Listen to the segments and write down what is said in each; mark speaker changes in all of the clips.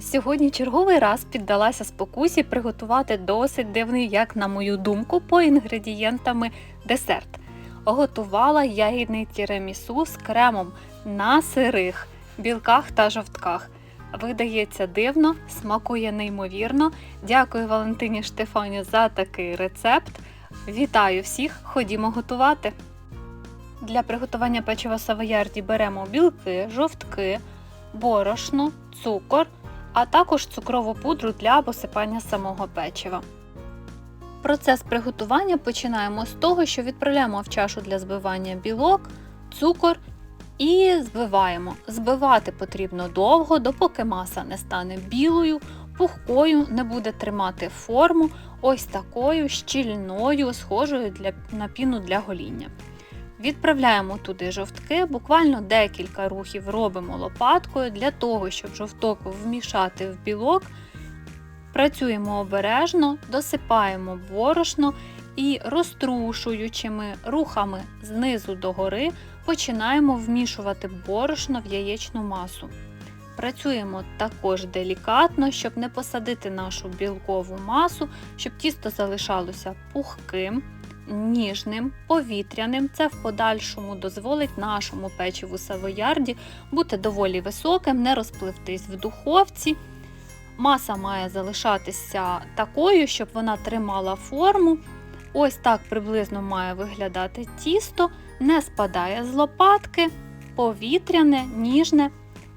Speaker 1: Сьогодні черговий раз піддалася спокусі приготувати досить дивний, як на мою думку, по інгредієнтами десерт. Готувала ягідний тірамісу з кремом на сирих білках та жовтках. Видається дивно, смакує неймовірно. Дякую Валентині Штефані за такий рецепт. Вітаю всіх! Ходімо готувати. Для приготування печива савоярді беремо білки, жовтки, борошно, цукор, а також цукрову пудру для посипання самого печива. Процес приготування починаємо з того, що відправляємо в чашу для збивання білок, цукор і збиваємо. Збивати потрібно довго, допоки маса не стане білою, пухкою, не буде тримати форму, ось такою щільною, схожою для, на піну для гоління. Відправляємо туди жовтки, буквально декілька рухів робимо лопаткою для того, щоб жовток вмішати в білок. Працюємо обережно, досипаємо борошно і розтрушуючими рухами знизу до гори починаємо вмішувати борошно в яєчну масу. Працюємо також делікатно, щоб не посадити нашу білкову масу, щоб тісто залишалося пухким ніжним, повітряним. Це в подальшому дозволить нашому печиву савоярді бути доволі високим, не розпливтись в духовці. Маса має залишатися такою, щоб вона тримала форму. Ось так приблизно має виглядати тісто, не спадає з лопатки, повітряне, ніжне.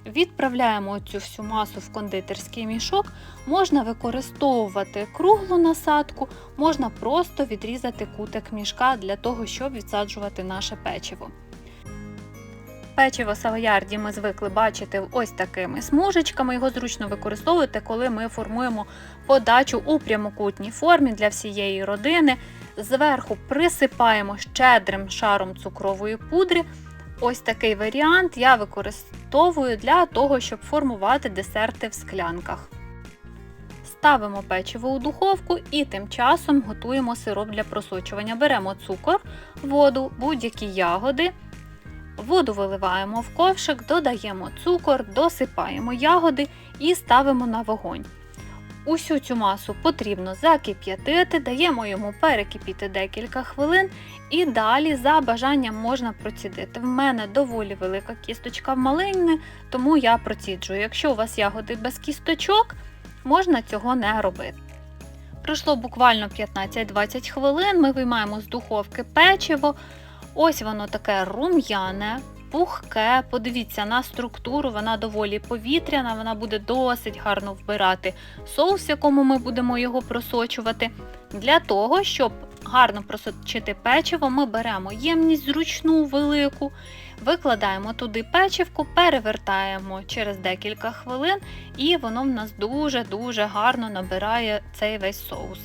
Speaker 1: Відправляємо цю всю масу в кондитерський мішок. Можна використовувати круглу насадку, можна просто відрізати кутик мішка для того, щоб відсаджувати наше печиво. Печиво савоярді ми звикли бачити ось такими смужечками. Його зручно використовувати, коли ми формуємо подачу у прямокутній формі для всієї родини. Зверху присипаємо щедрим шаром цукрової пудри. Ось такий варіант я використовую для того, щоб формувати десерти в склянках. Ставимо печиво у духовку і тим часом готуємо сироп для просочування. Беремо цукор, воду, будь-які ягоди. Воду виливаємо в ковшик, додаємо цукор, досипаємо ягоди і ставимо на вогонь. Усю цю масу потрібно закип'ятити, даємо йому перекипіти декілька хвилин і далі за бажанням можна процідити. В мене доволі велика кісточка малини, тому я проціджую. Якщо у вас ягоди без кісточок, можна цього не робити. Пройшло буквально 15-20 хвилин, ми виймаємо з духовки печиво. Ось воно таке рум'яне, пухке. Подивіться на структуру, вона доволі повітряна, вона буде досить гарно вбирати соус, в якому ми будемо його просочувати. Для того, щоб гарно просочити печиво, ми беремо ємність зручну, велику, викладаємо туди печивку, перевертаємо через декілька хвилин, і воно в нас дуже-дуже гарно набирає цей весь соус.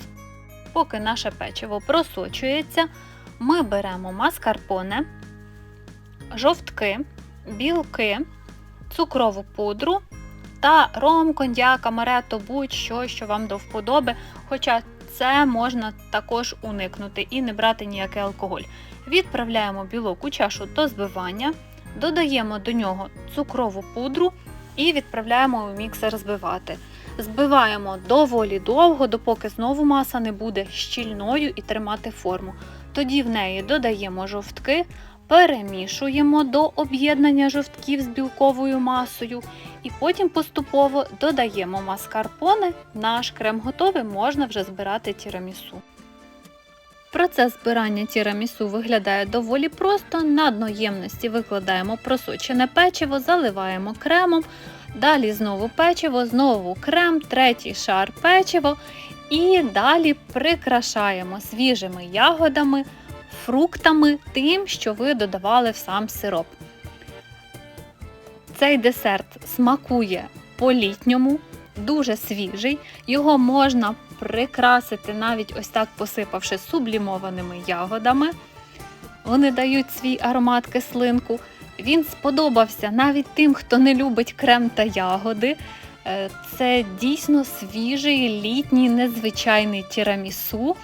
Speaker 1: Поки наше печиво просочується, ми беремо маскарпоне, жовтки, білки, цукрову пудру та ром, коньяк, амарето, будь-що, що вам до вподоби. Хоча це можна також уникнути і не брати ніякий алкоголь. Відправляємо білок у чашу до збивання, додаємо до нього цукрову пудру і відправляємо у міксер збивати. Збиваємо доволі довго, допоки знову маса не буде щільною і тримати форму. Тоді в неї додаємо жовтки, перемішуємо до об'єднання жовтків з білковою масою, і потім поступово додаємо маскарпоне. Наш крем готовий, можна вже збирати тірамісу. Процес збирання тірамісу виглядає доволі просто. На дно ємності викладаємо просочене печиво, заливаємо кремом. Далі знову печиво, знову крем, третій шар печиво. І далі прикрашаємо свіжими ягодами, фруктами, тим, що ви додавали в сам сироп. Цей десерт смакує по-літньому, дуже свіжий. Його можна прикрасити навіть ось так посипавши сублімованими ягодами. Вони дають свій аромат кислинку. Він сподобався навіть тим, хто не любить крем та ягоди. Е, Це дійсно свіжий літній незвичайний тірамісу.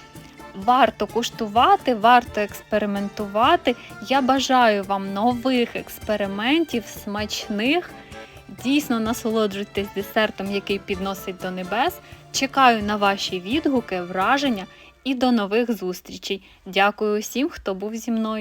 Speaker 1: Варто куштувати, варто експериментувати. Я бажаю вам нових експериментів, смачних Дійсно насолоджуйтесь десертом, який підносить до небес. Чекаю на ваші відгуки, враження і до нових зустрічей. Дякую усім, хто був зі мною.